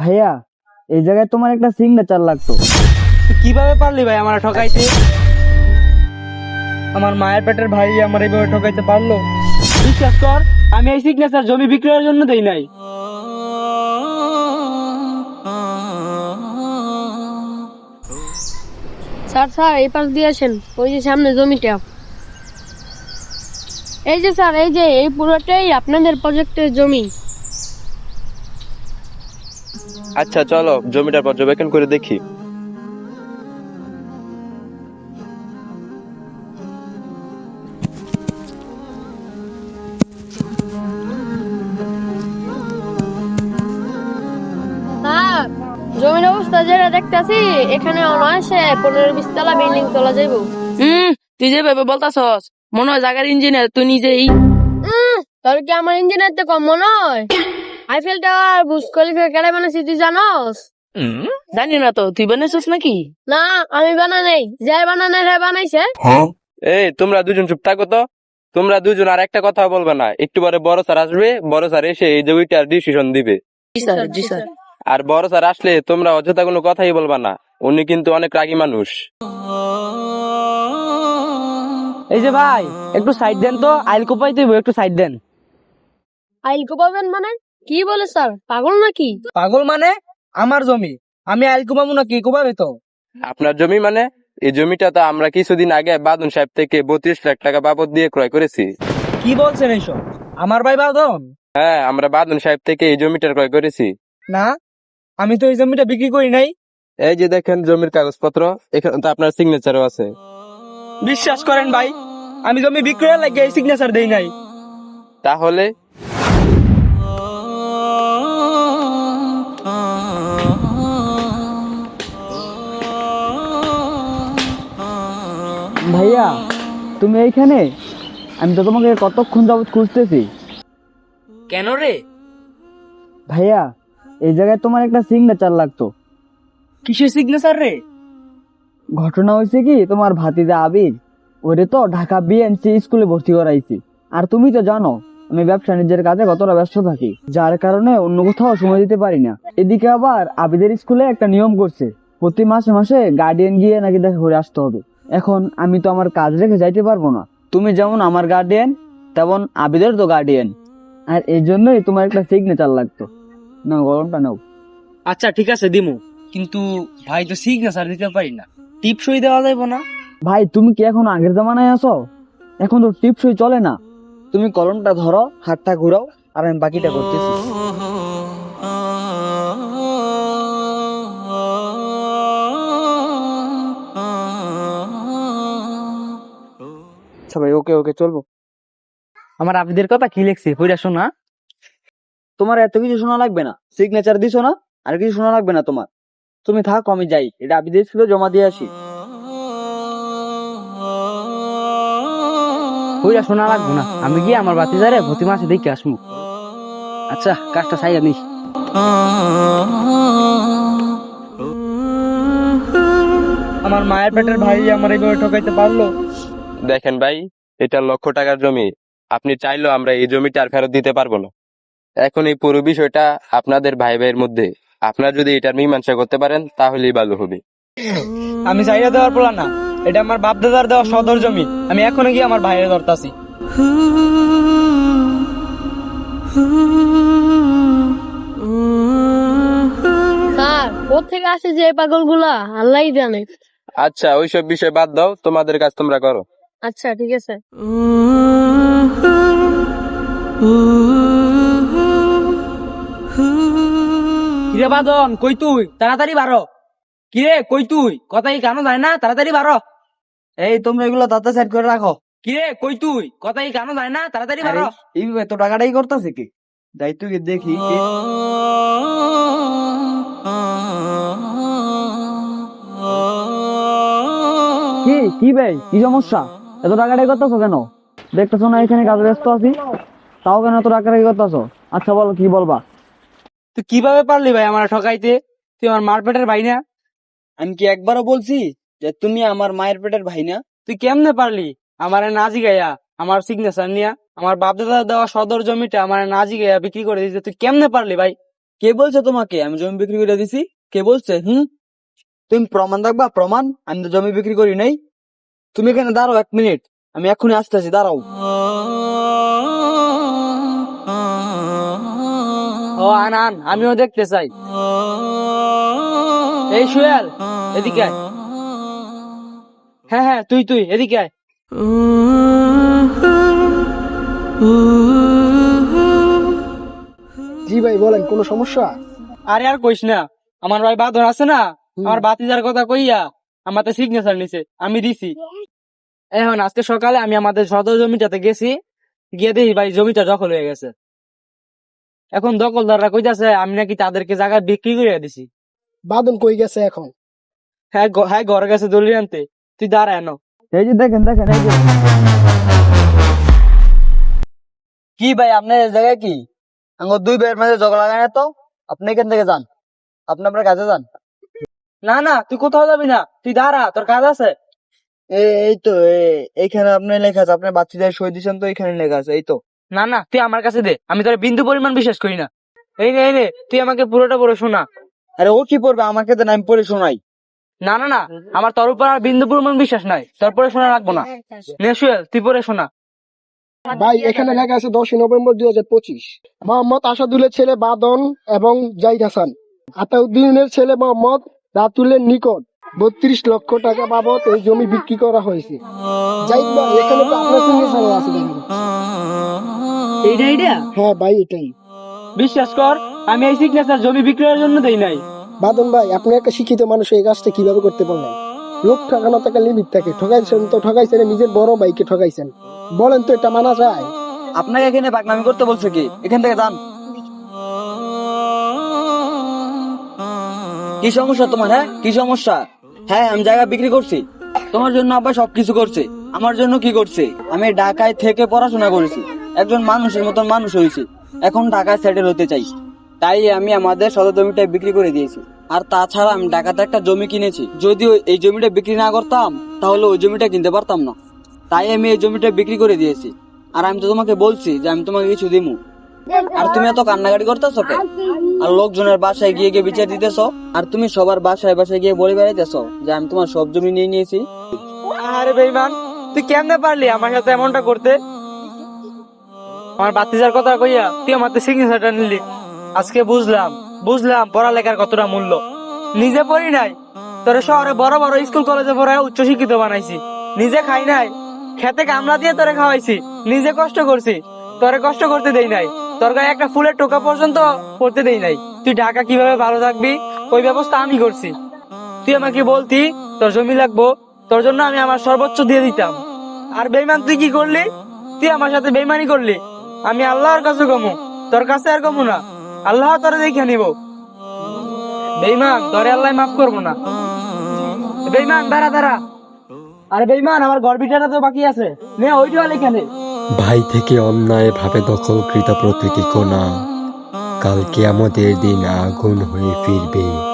ভাইয়া এই জায়গায় তোমার একটা সিগনেচার লাগতো। কীভাবে পারলি ভাই আমার ঠকাইতে? আমার মায়ের পেটের ভাই আমার এইভাবে ঠকাইতে পারল? বিশ্বাস কর আমি এই সিগনেচার জমি বিক্রয়ের জন্য দেই নাই। স্যার স্যার এই পাশ দিয়েছেন ওই যে সামনে জমিটা। এই যে স্যার এই যে এই পুরোটাই আপনাদের প্রজেক্টের জমি। আচ্ছা চলো জমিটা পর্যবেক্ষণ করে দেখি। জমির অবস্থা যেটা দেখতেছি এখানে অনায়াসে পনেরো বিশ তলা বিল্ডিং তোলা যাইব। হুম তুই যেভাবে বলতাছস মনে হয় জাগার ইঞ্জিনিয়ার তুই নিজেই। তোর কি আমার ইঞ্জিনিয়ার তো কম মনে হয়? আইফেল টাওয়ার বুস খলিফা কেড়ে বানাইছি তুই জানোস? জানি না তো তুই বানাইছস নাকি? না আমি বানা নেই। যে বানানো রে বানাইছে। এই তোমরা দুজন চুপ থাকো তো। তোমরা দুজন আর একটা কথা বলবে না। একটু পরে বড় স্যার আসবে বড় স্যার এসে এই জমিটার ডিসিশন দিবে। জি স্যার জি স্যার। আর বড় স্যার আসলে তোমরা অযথা কোনো কথাই বলবা না। উনি কিন্তু অনেক রাগী মানুষ। এই যে ভাই একটু সাইড দেন তো আইল কোপাই দেবো একটু সাইড দেন। আইল কোপাবেন মানে? কি বলে স্যার? পাগল নাকি? পাগল মানে? আমার জমি। আমি আইল কোপাবো না কি কোপাবে তো। আপনার জমি মানে? এই জমিটা তো আমরা কিছুদিন আগে বাদন সাহেব থেকে বত্রিশ লাখ টাকা বাবদ দিয়ে ক্রয় করেছি। কি বলছেন এইসব? আমার ভাই বাদন? হ্যাঁ আমরা বাদন সাহেব থেকে এই জমিটা ক্রয় করেছি। না? আমি তো এই জমিটা বিক্রি করি নাই। এই যে দেখেন জমির কাগজপত্র এখানে তো আপনার সিগনেচারও আছে। বিশ্বাস করেন ভাই আমি জমি বিক্রয়ের লাগে এই সিগনেচার দেই নাই। তাহলে? ভাইয়া তুমি এইখানে? আমি তো তোমাকে কতক্ষণ যাবত খুঁজতেছি। কেন রে? ভাইয়া এই জায়গায় তোমার একটা সিগনেচার লাগতো। কিসের সিগনেচার রে? ঘটনা হয়েছে কি তোমার ভাতিজা আবির ওরে তো ঢাকা বিএনসি স্কুলে ভর্তি করাইছি। আর তুমি তো জানো আমি ব্যবসা নিজের কাজে কতটা ব্যস্ত থাকি। যার কারণে অন্য কোথাও সময় দিতে পারি না। এদিকে আবার আবিদের স্কুলে একটা নিয়ম করছে প্রতি মাসে মাসে গার্ডিয়ান গিয়ে নাকি দেখা করে আসতে হবে। এখন আমি তো আমার কাজ রেখে যাইতে পারব না। তুমি যেমন আমার গার্ডিয়ান তেমন আবিদের তো গার্ডিয়ান আর এই জন্যই তোমার একটা সিগনেচার লাগতো। না গরমটা নাও। আচ্ছা ঠিক আছে দিমু। কিন্তু ভাই তো সিগনেচার দিতে পারি না। টিপসই দেওয়া যাইব না। ভাই তুমি কি এখন আগের জামানায় আছো? এখন তো টিপসই চলে না। তুমি কলমটা ধরো হাতটা ঘুরাও আর আমি বাকিটা করতেছি। আচ্ছা ভাই ওকে ওকে চলবো। আমার আবিদের কথা কি লিখছে পড়া শোনা। তোমার এত কিছু শোনা লাগবে না। সিগনেচার দিছো না? আর কিছু শোনা লাগবে না তোমার। তুমি থাকো আমি যাই। এটা আবিদের ছিল জমা দিয়ে আসি। পড়া শোনা লাগবো না। আমি গিয়ে আমার বাতি যারে প্রতি মাসে দেখে আসব। আচ্ছা কাজটা সাইয়া নিস। আমার মায়ের পেটের ভাই আমার এইভাবে ঠকাইতে পারল। দেখেন ভাই এটা লক্ষ টাকার জমি। আপনি চাইলেও আমরা এই জমিটা আর ফেরত দিতে পারব না। এখন এই পুরো বিষয়টা আপনাদের ভাই ভাইয়ের মধ্যে। আপনারা যদি এটার মীমাংসা করতে পারেন তাহলেই ভালো হবে। আমি চাইয়া দেওয়ার পোলা না। এটা আমার বাপ দাদার দেওয়া সদর জমি। আমি এখনও গিয়ে আমার ভাইয়ের ধরতাছি। স্যার কোথেকে আসে যে পাগলগুলা আল্লাহ জানে। আচ্ছা ওইসব বিষয় বাদ দাও। তোমাদের কাজ তোমরা করো। আচ্ছা ঠিক আছে। কিরে বাদন কই তুই? তাড়াতাড়ি বারো। কিরে কই তুই? কথা কি কানো যায় না? তাড়াতাড়ি বারো। এই তোমরা এগুলো দাঁতা সাইড করে রাখো। কিরে কই তুই? কথা কি কানো যায় না? তাড়াতাড়ি বারো। এইভাবে তো টাকাটাই করতেছে কি? দায়িত্ব কি দেখি কি। কি ভাই কি সমস্যা? এত টাকাটাই করতেছো কেন? দেখতেছো না এখানে কাজে ব্যস্ত আছি? তাও কেন এত টাকাটাই করতেছো? আচ্ছা বলো কি বলবা? তুই কীভাবে পারলি ভাই আমার ঠকাইতে? তুই আমার মার পেটের ভাই না? আমি কি একবারও বলছি যে তুমি আমার মায়ের পেটের ভাই না? তুই কেমনে পারলি? আমার নাজি গাইয়া আমার সিগনেচার নিয়া আমার বাপ দাদা দেওয়া সদর জমিটা আমার নাজি গাইয়া বিক্রি করে দিতে তুই কেমনে পারলি ভাই? কে বলছে তোমাকে? আমি জমি বিক্রি করে দিছি। কে বলছে? হুম? তুমি প্রমাণ দেখবা? প্রমাণ? আমি তো জমি বিক্রি করি নাই। তুমি এখানে দাঁড়াও এক মিনিট। আমি এক্ষুনি আসতেছি দাঁড়াও। ও আন আন আমিও দেখতে চাই। এই সুয়েল এদিকে আয়। হ্যাঁ হ্যাঁ তুই তুই এদিকে আয়। জি ভাই বলেন কোনো সমস্যা? আরে আর কইস না আমার ভাই বাদর আছে না আমার বাতিজার কথা কইয়া আমাদের সিগনেচার নিছে আমি দিছি। এখন আজকে সকালে আমি আমাদের সদর জমিটাতে গেছি গিয়ে দেখি ভাই জমিটা দখল হয়ে গেছে। এখন দখলদাররা কইতাছে আমি নাকি তাদেরকে জায়গা বিক্রি করে দিছি। বাদন কই গেছে এখন? হ্যাঁ হ্যাঁ ঘরে গেছে দলিল আনতে। তুই দাঁড়া এনো। এই যে দেখেন দেখেন এই যে। কি ভাই আপনার এই জায়গায় কি? আমার দুই ভাইয়ের মাঝে ঝগড়া লাগায় তো? আপনি এখান থেকে যান। আপনি আপনার কাজে যান। না না তুই কোথাও যাবি না। তুই দাঁড়া তোর কাজ আছে। এই তো এইখানে আপনার লেখা আছে আপনার বাচ্চাদের সই দিচ্ছেন তো এইখানে লেখা আছে এই তো। না না তুই আমার কাছে দে আমি তোর বিন্দু পরিমাণ বিশ্বাস করি না। এই নে এই নে তুই আমাকে পুরোটা পড়ে শোনা। আরে ও কি পড়বে? আমাকে দেন আমি পড়ে শোনাই। না না না আমার তোর উপর আর বিন্দু পরিমাণ বিশ্বাস নাই তোর পরে শোনা রাখব না। নে সুয়েল তুই পরে শোনা। ভাই এখানে লেখা আছে দশই নভেম্বর দুই হাজার পঁচিশ। মোহাম্মদ আসাদুলের ছেলে বাদন এবং জাহিদ হাসান। আতাউদ্দিনের ছেলে মোহাম্মদ রাতুলের নিকট। বত্রিশ লক্ষ টাকা বাবদ এই জমি বিক্রি করা হয়েছে। জাহিদ ভাই এখানে তো আপনার সিগনেচার আছে দেখা এইটা এইটা? হ্যাঁ ভাই এটাই। বিশ্বাস কর আমি এই সিগনেচার জমি বিক্রয়ের জন্য দেই নাই। বাদন ভাই আপনি একটা শিক্ষিত মানুষ এই কাজটা কীভাবে করতে পারলেন? লোক ঠকানো টাকা লিমিট থাকে। ঠকাইছেন তো ঠকাইছেন নিজের বড় ভাইকে ঠকাইছেন। বলেন তো এটা মানা যায়? আপনাকে এখানে বাগনামি করতে বলছে কি? এখান থেকে যান। কি সমস্যা তোমার হ্যাঁ? কি সমস্যা? হ্যাঁ আমি জায়গা বিক্রি করছি। তোমার জন্য আব্বা সবকিছু করছে। আমার জন্য কি করছে? আমি ঢাকায় থেকে পড়াশোনা করেছি। একজন মানুষের মতন মানুষ হয়েছি। এখন ঢাকায় সেটেল হতে চাই। তাই আমি আমাদের সদর জমিটা বিক্রি করে দিয়েছি। আর তাছাড়া আমি ঢাকাতে একটা জমি কিনেছি। যদি এই জমিটা বিক্রি না করতাম, তাহলে ওই জমিটা কিনতে পারতাম না। তাই আমি এই জমিটা বিক্রি করে দিয়েছি। আর আমি তো তোমাকে বলছি যে আমি তোমাকে কিছু দিমু। আর তুমি এত কান্নাকাটি করতেছো কে? আর লোকজনের বাসায় গিয়ে গিয়ে বিচার দিতেছো? আর তুমি সবার বাসায় বাসায় গিয়ে বলে বেড়াইতেছো যে আমি তোমার সব জমি নিয়ে নিয়েছি? আরে বেইমান, তুই কেমনে পারলি আমার সাথে এমনটা করতে? আমার বাতিজার কথা কইয়া তুই সিগনেচারটা নিলি। আজকে বুঝলাম বুঝলাম পড়ালেখার কতটা মূল্য। নিজে পড়ি নাই, তোরে শহরে বড় বড় স্কুল কলেজে পড়ায় উচ্চ শিক্ষিত বানাইছি। নিজে খাই নাই, খেতে কামলা দিয়ে তোরে খাওয়াইছি, নিজে কষ্ট করছি, তোরে কষ্ট করতে দেই নাই। তোর গায়ে একটা ফুলের টোকা পর্যন্ত করতে দেই নাই। তুই ঢাকা কীভাবে ভালো থাকবি, ওই ব্যবস্থা আমি করছি। তুই আমাকে বলতি, তোর জমি লাগবো, তোর জন্য আমি আমার সর্বোচ্চ দিয়ে দিতাম। আর বেইমান তুই কি করলি? তুই আমার সাথে বেইমানি করলি। আমি আল্লাহর কাছে কমু তোর কাছে আর কমু না। আল্লাহ তোরে দেখে নিব। বেইমান, তোরে আল্লাহ মাফ করব না। বেইমান, দাঁড়া দাঁড়া। আরে বেইমান, আমার গর্বিটাটা তো বাকি আছে। নে, ওইটা এখানে। ভাই থেকে অন্যায় ভাবে দখলকৃত প্রতিটি কোনা কালকে আমাদের দিন আগুন হয়ে ফিরবে।